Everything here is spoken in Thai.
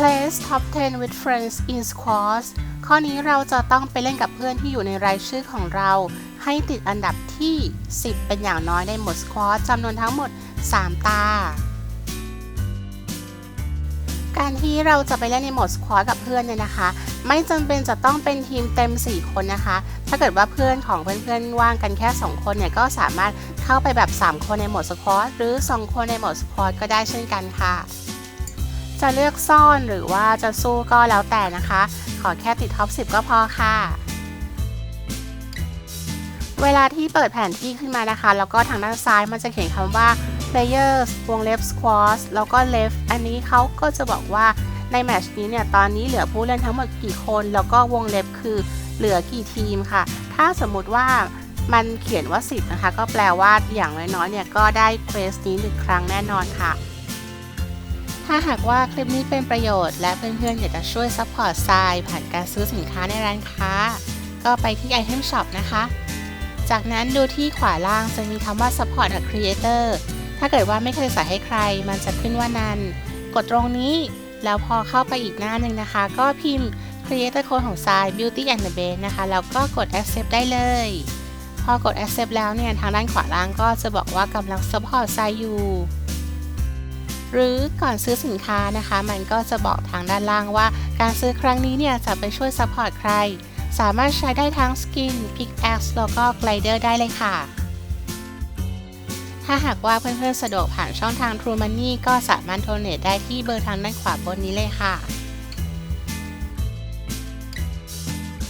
place top 10 with friends in squads ข้อนี้เราจะต้องไปเล่นกับเพื่อนที่อยู่ในรายชื่อของเรา ให้ติดอันดับที่ 10 เป็นอย่างน้อยในหมด squash จำนวนทั้งหมด 3 ตา การที่เราจะไปเล่นในโหมดสควอตกับเพื่อนเนี่ยนะคะ ไม่จำเป็นจะต้องเป็นทีมเต็ม 4 คนนะคะ ถ้าเกิดว่าเพื่อนของเพื่อนๆว่างกันแค่ 2 คนเนี่ยก็สามารถเข้าไปแบบ 3 คนในโหมดสควอตหรือ 2 คนในโหมดสควอตก็ได้เช่นกันค่ะ จะเลือกซ่อนหรือว่าจะสู้ก็แล้วแต่นะคะ ขอแค่ติดท็อป 10 ก็พอค่ะ เวลาที่เปิดแผนที่ขึ้นมานะคะ แล้วก็ทางด้านซ้ายมันจะเขียนคำว่า players วงเล็บ squash แล้วก็ left อันนี้เขาก็จะบอกว่าในแมชนี้เนี่ยตอนนี้เหลือผู้เล่นทั้งหมดกี่คน แล้วก็วงเล็บคือเหลือกี่ทีมค่ะ ถ้าสมมุติว่ามันเขียนว่า 10 นะคะ ก็แปลว่าอย่างน้อยๆเนี่ยก็ได้เควสนี้หนึ่งครั้งแน่นอนค่ะ ถ้าหากว่าคลิปนี้เป็นประโยชน์และเพื่อนๆอยากจะช่วยซัพพอร์ตทรายผ่านการซื้อสินค้าในร้านค้า ก็ไปที่ Item Shop นะคะ จากนั้นดูที่ขวาล่างจะมีคำว่า Support a Creator ถ้าเกิดว่าไม่เคยใส่ให้ใคร มันจะขึ้นว่านันกดตรงนี้แล้วพอเข้าไปอีกหน้าหนึ่งนะคะ ก็พิมพ์ Creator Code ของ s i Beauty and the Beast นะคะ แล้วก็กด Accept ได้เลย พอกด Accept แล้วเนี่ยทางด้านขวาล่างก็จะบอกว่ากำลัง Support ทรายอยู่ หรือก่อนซื้อสินค้านะคะ มันก็จะบอกทางด้านล่างว่า การซื้อครั้งนี้เนี่ยจะไปช่วยซัพพอร์ตใคร สามารถใช้ได้ทั้งสกิน Pickaxe แล้วก็ไกลเดอร์ได้เลยค่ะ ถ้าหากว่าเพื่อนๆสะดวกผ่านช่องทาง True Money ก็สามารถโทรเนตได้ที่เบอร์ทางด้านขวาบนนี้เลยค่ะ